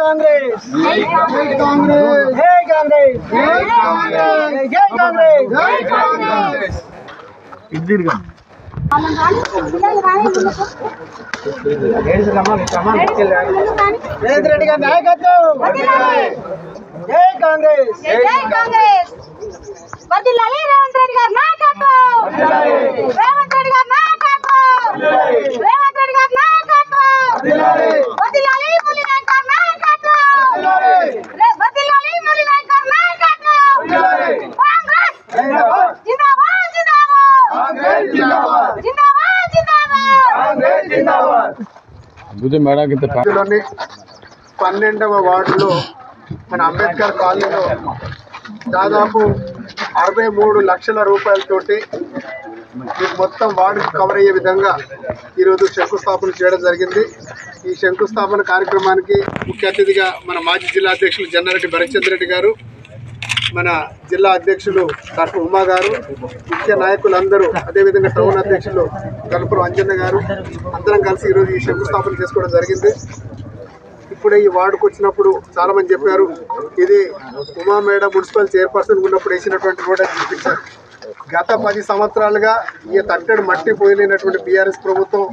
కాంగ్రెస్. జై కాంగ్రెస్. జై కాంగ్రెస్. జై కాంగ్రెస్. జై కాంగ్రెస్. జై కాంగ్రెస్. రేవంత్ రెడ్డి గారి నాయకత్వం. జై కాంగ్రెస్. జై కాంగ్రెస్. రేవంత్ రెడ్డి గారి నాయకత్వం. పన్నెండవ వార్డులో మన అంబేద్కర్ కాలనీలో దాదాపు అరవై మూడు లక్షల రూపాయలతోటి మీకు మొత్తం వార్డు కవర్ అయ్యే విధంగా ఈరోజు శంకుస్థాపన చేయడం జరిగింది. ఈ శంకుస్థాపన కార్యక్రమానికి ముఖ్య అతిథిగా మన మాజీ జిల్లా అధ్యక్షులు జన్నారెడ్డి భరత్చంద్ర రెడ్డి గారు మన జిల్లా అధ్యక్షులు డాక్టర్ ఉమా గారు ముఖ్య నాయకులందరూ అదేవిధంగా టౌన్ అధ్యక్షులు గణపురం అంజన్న గారు అందరం కలిసి ఈరోజు ఈ శంకుస్థాపన చేసుకోవడం జరిగింది. ఇప్పుడే ఈ వార్డుకు వచ్చినప్పుడు చాలామంది చెప్పారు ఇది ఉమా మేడం మున్సిపల్ చైర్పర్సన్ ఉన్నప్పుడు వేసినటువంటి రోడ్ అని చూపించారు. గత పది సంవత్సరాలుగా ఈ తట్టెడు మట్టి పోయలేనటువంటి బీఆర్ఎస్ ప్రభుత్వం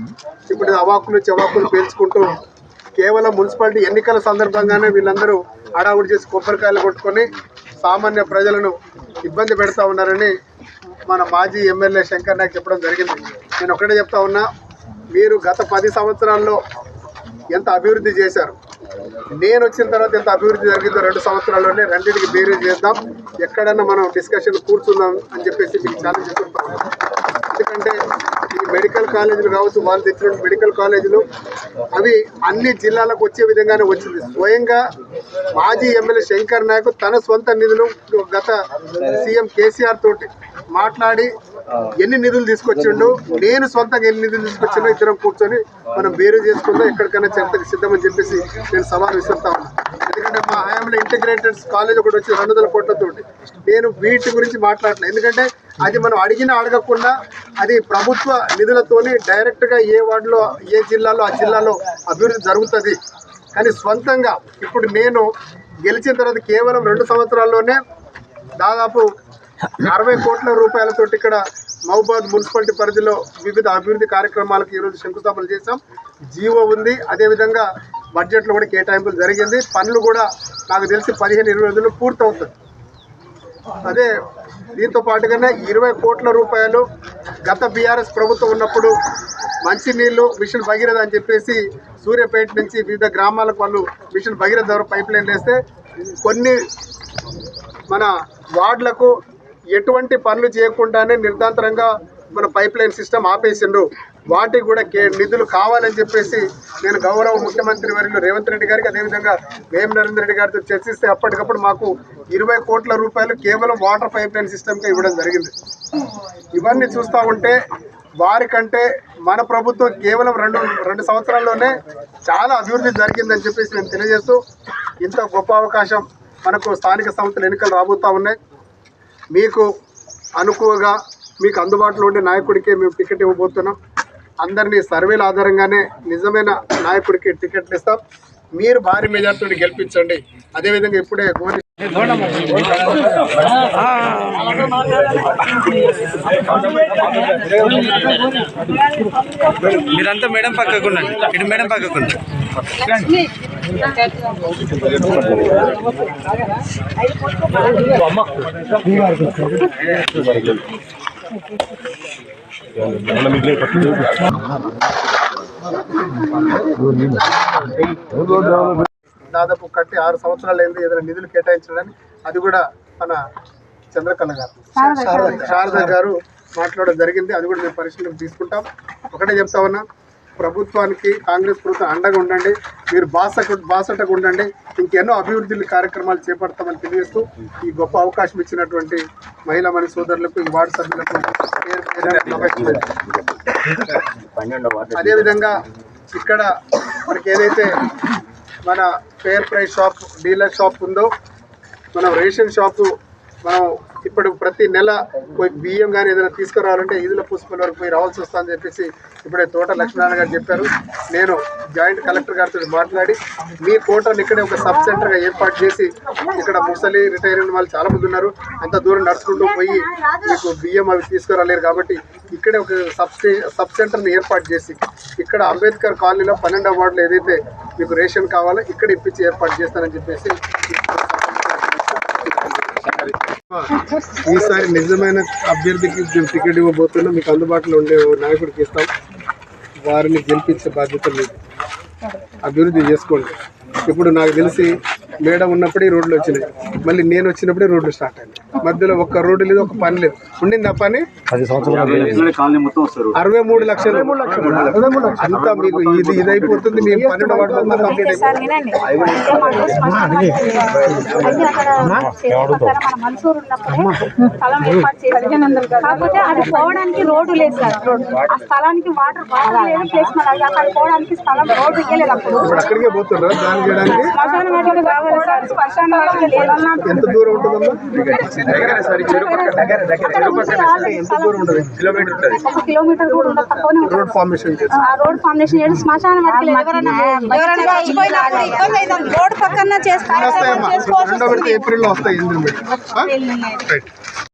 ఇప్పుడు అవాకులు చవాకులు పేల్చుకుంటూ కేవలం మున్సిపాలిటీ ఎన్నికల సందర్భంగానే వీళ్ళందరూ హడావుడి చేసి కొబ్బరికాయలు కొట్టుకొని సామాన్య ప్రజలను ఇబ్బంది పెడతా ఉన్నారని మన మాజీ ఎమ్మెల్యే శంకర్ నాయక్ చెప్పడం జరిగింది. నేను ఒకటే చెప్తా ఉన్నా మీరు గత పది సంవత్సరాల్లో ఎంత అభివృద్ధి చేశారు? నేను వచ్చిన తర్వాత ఎంత అభివృద్ధి జరిగిందో రెండు సంవత్సరాల్లోనే రెండింటికి బేరీ చేద్దాం. ఎక్కడన్నా మనం డిస్కషన్ కూర్చుందాం అని చెప్పేసి మీకు ఛాలెంజ్ ఎందుకంటే ఈ మెడికల్ కాలేజీలు కావచ్చు వాళ్ళు తెచ్చిన మెడికల్ కాలేజీలు అవి అన్ని జిల్లాలకు వచ్చే విధంగానే వచ్చింది. స్వయంగా మాజీ ఎమ్మెల్యే శంకర్ నాయక్ తన సొంత నిధులు గత సీఎం కేసీఆర్ తోటి మాట్లాడి ఎన్ని నిధులు తీసుకొచ్చిండు నేను సొంతంగా ఎన్ని నిధులు తీసుకొచ్చిండో ఇద్దరం కూర్చొని మనం వేరు చేసుకుందాం ఎక్కడికైనా చెంతకి సిద్ధమని చెప్పేసి నేను సవాల్ విసురుతా ఉన్నాను ఎందుకంటే మా హయాంలో ఇంటిగ్రేటెడ్ కాలేజ్ ఒకటి వచ్చి రెండు వందల కోట్లతో నేను వీటి గురించి మాట్లాడలేదు ఎందుకంటే అది మనం అడిగినా అడగకుండా అది ప్రభుత్వ నిధులతోని డైరెక్ట్గా ఏ వార్డులో ఏ జిల్లాలో ఆ జిల్లాలో అభివృద్ధి జరుగుతుంది కానీ స్వంతంగా ఇప్పుడు నేను గెలిచిన తర్వాత కేవలం రెండు సంవత్సరాల్లోనే దాదాపు అరవై కోట్ల రూపాయలతోటి ఇక్కడ మహబాద్ మున్సిపాలిటీ పరిధిలో వివిధ అభివృద్ధి కార్యక్రమాలకు ఈరోజు శంకుస్థాపన చేశాం. జీవో ఉంది. అదేవిధంగా బడ్జెట్లో కూడా కేటాయింపులు జరిగింది. పనులు కూడా నాకు తెలిసి పదిహేను ఇరవై రోజుల్లో పూర్తవుతుంది అదే దీంతో పాటుగానే ఇరవై కోట్ల రూపాయలు గత బీఆర్ఎస్ ప్రభుత్వం ఉన్నప్పుడు మంచినీళ్ళు మిషన్ భగీరథ అని చెప్పేసి సూర్యాపేట నుంచి వివిధ గ్రామాలకు వాళ్ళు మిషన్ భగీరథ ద్వారా పైప్ లైన్ వేస్తే కొన్ని మన వార్డులకు ఎటువంటి పనులు చేయకుండానే నిర్ధాంతరంగా మన పైప్ లైన్ సిస్టమ్ ఆపేసిండ్రు. వాటికి కూడా కే నిధులు కావాలని చెప్పేసి నేను గౌరవ ముఖ్యమంత్రి వర్యులు రేవంత్ రెడ్డి గారికి అదేవిధంగా వేం నరేంద్ర రెడ్డి గారితో చర్చిస్తే అప్పటికప్పుడు మాకు ఇరవై కోట్ల రూపాయలు కేవలం వాటర్ పైప్ లైన్ సిస్టమ్కే ఇవ్వడం జరిగింది. ఇవన్నీ చూస్తూ ఉంటే వారికంటే మన ప్రభుత్వం కేవలం రెండు రెండు సంవత్సరాల్లోనే చాలా అభివృద్ధి జరిగిందని చెప్పేసి మేము తెలియజేస్తూ ఇంత గొప్ప అవకాశం మనకు స్థానిక సంస్థల ఎన్నికలు రాబోతూ ఉన్నాయి. మీకు అనుకువగా మీకు అందుబాటులో ఉండే నాయకుడికే మేము టికెట్ ఇవ్వబోతున్నాం. అందరినీ సర్వేల ఆధారంగానే నిజమైన నాయకుడికి టికెట్లు ఇస్తాం. మీరు భారీ మెజార్టీని గెలిపించండి. అదేవిధంగా ఇప్పుడే గోని మీరంతా మేడం పక్కకుండండి ఇటు మేడం పక్కకుండండి దాదాపు కట్టి ఆరు సంవత్సరాలు అయింది ఏదైనా నిధులు కేటాయించడానికి అది కూడా మన చంద్రకళ గారు. శారద గారు. మాట్లాడడం జరిగింది. అది కూడా మేము పరిశీలనకు తీసుకుంటాం. ఒకటే చెప్తా ఉన్నా ప్రభుత్వానికి కాంగ్రెస్ ప్రభుత్వం అండగా ఉండండి. మీరు బాసకు బాసటకు ఉండండి. ఇంకెన్నో అభివృద్ధి కార్యక్రమాలు చేపడతామని తెలియజేస్తూ ఈ గొప్ప అవకాశం ఇచ్చినటువంటి మహిళా మని సోదరులకు ఈ వార్డు సభ్యులకు. అదేవిధంగా ఇక్కడ మనకి ఏదైతే మన fair price shop dealer shop ఉందో మనం రేషన్ షాపు మనం ఇప్పుడు ప్రతి నెల పోయి బియ్యం కానీ ఏదైనా తీసుకురావాలంటే ఈదుల పుష్పల వరకు పోయి రావాల్సి వస్తుందని చెప్పేసి ఇప్పుడే తోట లక్ష్మీనారాయణ గారు చెప్పారు. నేను జాయింట్ కలెక్టర్ గారితో మాట్లాడి మీ కోటను ఇక్కడే ఒక సబ్ సెంటర్గా ఏర్పాటు చేసి ఇక్కడ ముసలి రిటైర్ అయిన వాళ్ళు చాలామంది ఉన్నారు. అంత దూరం నడుచుకుంటూ పోయి మీకు బియ్యం అవి తీసుకురాలేరు కాబట్టి ఇక్కడే ఒక సబ్ సబ్ సెంటర్ని ఏర్పాటు చేసి ఇక్కడ అంబేద్కర్ కాలనీలో పన్నెండవ వార్డులో ఏదైతే మీకు రేషన్ కావాలో ఇక్కడ ఇప్పించి ఏర్పాటు చేస్తానని చెప్పేసి ఈసారి నిజమైన అభ్యర్థికి మేము టికెట్ ఇవ్వబోతున్నాం మీకు అందుబాటులో ఉండే ఓ నాయకుడికి ఇస్తాం. వారిని గెలిపించే బాధ్యత లేదు అభివృద్ధి చేసుకోండి. ఇప్పుడు నాకు తెలిసి మేడం ఉన్నప్పుడే రోడ్లు వచ్చినాయి. మళ్ళీ నేను వచ్చినప్పుడే రోడ్లు స్టార్ట్ అయినాయి. మధ్యలో ఒక్క రోడ్డు లేదు ఒక పని లేదు. ఉండింది ఆ పని? అరవై మూడు లక్షలు. అంతా మీకు ఇది ఇది అయిపోతుంది మీ చేశారు. కాకపోతే అది పోవడానికి రోడ్డు లేదు సార్. రోడ్డు. ఆ స్థలానికి వాటర్ బాగా లేదు ప్లేస్ మన అది అక్కడ పోవడానికి స్థలం రోడ్డు ఇవ్వలేదు అప్పుడు. ఇప్పుడు అక్కడికే పోతున్నారు? దాని చేయడానికి? శ్మశాన వాటికి కావాలి సార్. శ్మశాన వాటికి లేదు. ఎంత దూరం ఉంటుందమ్మా? కిలోమీటర్ కూడా ఉండదు తక్కువనే రోడ్ ఫార్మేషన్ ఆ రోడ్ ఫార్మేషన్ చేయడం శ్మశాన ఎవరైనా ఎవరైనా రోడ్ పక్కన చేసి వస్తాయమ్మా. చేసుకోవాల్సి రెండో విడత ఏప్రిల్లో వస్తాయి